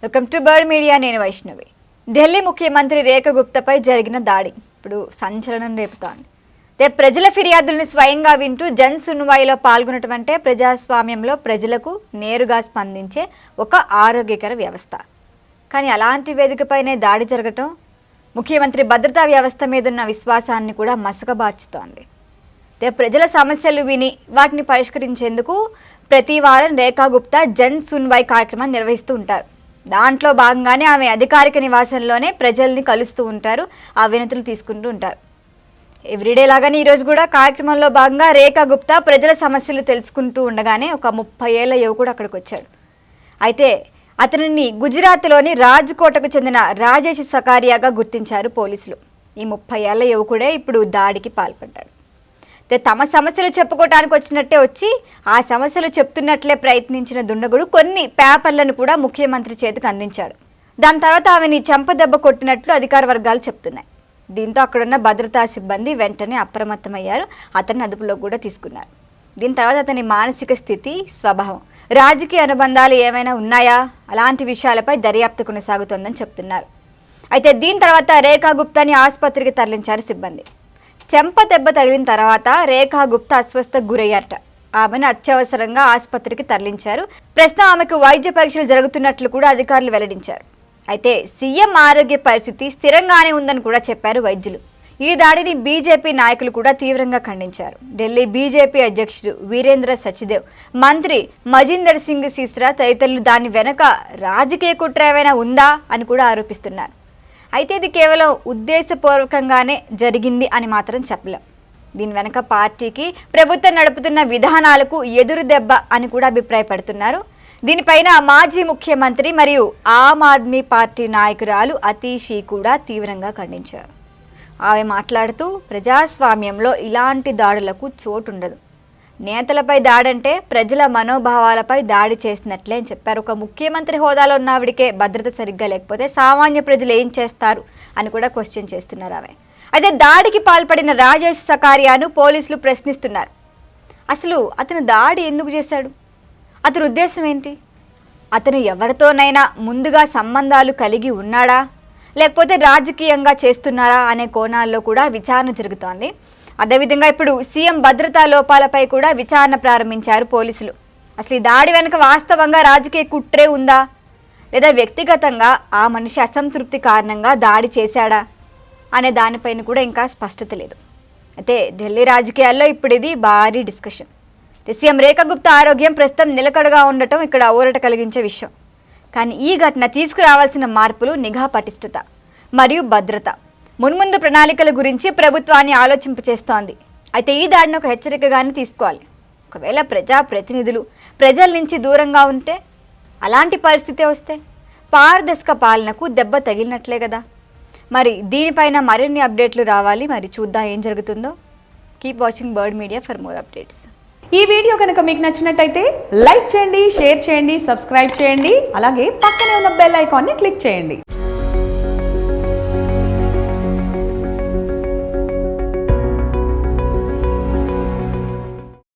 Welcome to bird media నేను వైష్ణవి. ఢిల్లీ ముఖ్యమంత్రి రేఖ గుప్తపై జరిగిన దాడి. ఇప్పుడు సంచలనం రేపుతోంది. అయితే ప్రజల ఫిర్యాదులను స్వయంగా వింటూ జన్ సున్వాయిలో పాల్గొనటం ప్రజాస్వామ్యంలో ప్రజలకు నేరుగా స్పందించే ఒక ఆరోగ్యకర వ్యవస్థ. కానీ అలాంటి వేదికపైనే దాడి జరగటం ముఖ్యమంత్రి భద్రతా వ్యవస్థ మీదున్న విశ్వాసాన్ని కూడా మసకబార్చుతోంది. అయితే ప్రజల సమస్యలు విని వాటిని పరిష్కరించేందుకు ప్రతి వారం రేఖా గుప్తా జన్ సున్వాయ్ కార్యక్రమం నిర్వహిస్తూ ఉంటారు. దాంట్లో భాగంగానే ఆమె అధికారిక నివాసంలోనే ప్రజల్ని కలుస్తూ ఉంటారు ఆ వినతులు తీసుకుంటూ ఉంటారు. ఎవ్రీడే లాగానే ఈరోజు కూడా కార్యక్రమంలో భాగంగా రేఖా గుప్తా ప్రజల సమస్యలు తెలుసుకుంటూ ఉండగానే ఒక ముప్పై ఏళ్ళ యువకుడు అక్కడికి వచ్చాడు. అయితే అతనిని గుజరాత్లోని రాజ్కోటకు చెందిన రాజేష్ సకారియాగా గుర్తించారు పోలీసులు. ఈ ముప్పై ఏళ్ళ యువకుడే ఇప్పుడు దాడికి పాల్పడ్డాడు. తమ సమస్యలు చెప్పుకోవటానికి వచ్చినట్టే వచ్చి ఆ సమస్యలు చెప్తున్నట్లే ప్రయత్నించిన దుండగుడు కొన్ని పేపర్లను కూడా ముఖ్యమంత్రి చేతికి అందించాడు. దాని తర్వాత ఆమెని చెంపదెబ్బ కొట్టినట్లు అధికార వర్గాలు చెప్తున్నాయి. దీంతో అక్కడున్న భద్రతా సిబ్బంది వెంటనే అప్రమత్తమయ్యారు. అతన్ని అదుపులో కూడా తీసుకున్నారు. దీని తర్వాత అతని మానసిక స్థితి స్వభావం రాజకీయ అనుబంధాలు ఏమైనా ఉన్నాయా? అలాంటి విషయాలపై దర్యాప్తు కొనసాగుతోందని చెప్తున్నారు. అయితే దీని తర్వాత రేఖా గుప్తాని ఆసుపత్రికి తరలించారు సిబ్బంది. చెంప దెబ్బ తగిలిన తర్వాత రేఖా గుప్తా అస్వస్థకు గురయ్యారట. ఆమెను అత్యవసరంగా ఆసుపత్రికి తరలించారు. ప్రస్తుతం ఆమెకు వైద్య పరీక్షలు జరుగుతున్నట్లు కూడా అధికారులు వెల్లడించారు. అయితే సీఎం ఆరోగ్య పరిస్థితి స్థిరంగానే ఉందని కూడా చెప్పారు వైద్యులు. ఈ దాడిని బీజేపీ నాయకులు కూడా తీవ్రంగా ఖండించారు. ఢిల్లీ బీజేపీ అధ్యక్షుడు వీరేంద్ర సచిదేవ్ మంత్రి మజీందర్ సింగ్ సిస్రా తదితరులు దాని వెనక రాజకీయ కుట్ర ఏమైనా ఉందా అని కూడా ఆరోపిస్తున్నారు. అయితే ఇది కేవలం ఉద్దేశపూర్వకంగానే జరిగింది అని మాత్రం చెప్పలేం. దీని వెనక పార్టీకి ప్రభుత్వం నడుపుతున్న విధానాలకు ఎదురు దెబ్బ అని కూడా అభిప్రాయపడుతున్నారు. దీనిపైన మాజీ ముఖ్యమంత్రి మరియు ఆమ్ ఆద్మీ పార్టీ నాయకురాలు అతీషి కూడా తీవ్రంగా ఖండించారు. ఆమె మాట్లాడుతూ ప్రజాస్వామ్యంలో ఇలాంటి దాడులకు చోటుండదు. నేతలపై దాడంటే ప్రజల మనోభావాలపై దాడి చేసినట్లే అని చెప్పారు. ఒక ముఖ్యమంత్రి హోదాలో ఉన్న ఆవిడికే భద్రత సరిగ్గా లేకపోతే సామాన్య ప్రజలు ఏం చేస్తారు అని కూడా క్వశ్చన్ చేస్తున్నారు ఆమె. అయితే దాడికి పాల్పడిన రాజేష్ సకారియాను పోలీసులు ప్రశ్నిస్తున్నారు. అసలు అతను దాడి ఎందుకు చేశాడు? అతని ఉద్దేశం ఏంటి? అతను ఎవరితోనైనా ముందుగా సంబంధాలు కలిగి ఉన్నాడా? లేకపోతే రాజకీయంగా చేస్తున్నారా అనే కోణాల్లో కూడా విచారణ జరుగుతోంది. అదేవిధంగా ఇప్పుడు సీఎం భద్రతా లోపాలపై కూడా విచారణ ప్రారంభించారు పోలీసులు. అసలు ఈ దాడి వెనుక వాస్తవంగా రాజకీయ కుట్రే ఉందా? లేదా వ్యక్తిగతంగా ఆ మనిషి అసంతృప్తి కారణంగా దాడి చేశాడా? అనే దానిపైన కూడా ఇంకా స్పష్టత లేదు. అయితే ఢిల్లీ రాజకీయాల్లో ఇప్పుడు ఇది భారీ డిస్కషన్. సీఎం రేఖా గుప్తా ఆరోగ్యం ప్రస్తుతం నిలకడగా ఉండటం ఇక్కడ ఊరట కలిగించే విషయం. కానీ ఈ ఘటన తీసుకురావాల్సిన మార్పులు నిఘా పటిష్టత మరియు భద్రత. మున్ముందు ప్రణాళికల గురించి ప్రభుత్వాన్ని ఆలోచింపచేస్తోంది. అయితే ఈ దాడిని ఒక హెచ్చరికగానే తీసుకోవాలి. ఒకవేళ ప్రజా ప్రతినిధులు ప్రజల నుంచి దూరంగా ఉంటే అలాంటి పరిస్థితి వస్తే పారదర్శక పాలనకు దెబ్బ తగిలినట్లే కదా. మరి దీనిపైన మరిన్ని అప్డేట్లు రావాలి. మరి చూద్దాం ఏం జరుగుతుందో. Keep watching bird media for more updates ఈ వీడియో కనుక మీకు నచ్చినట్టయితే లైక్ చేయండి షేర్ చేయండి సబ్స్క్రైబ్ చేయండి. అలాగే పక్కనే ఉన్న బెల్ ఐకాన్ని క్లిక్ చేయండి.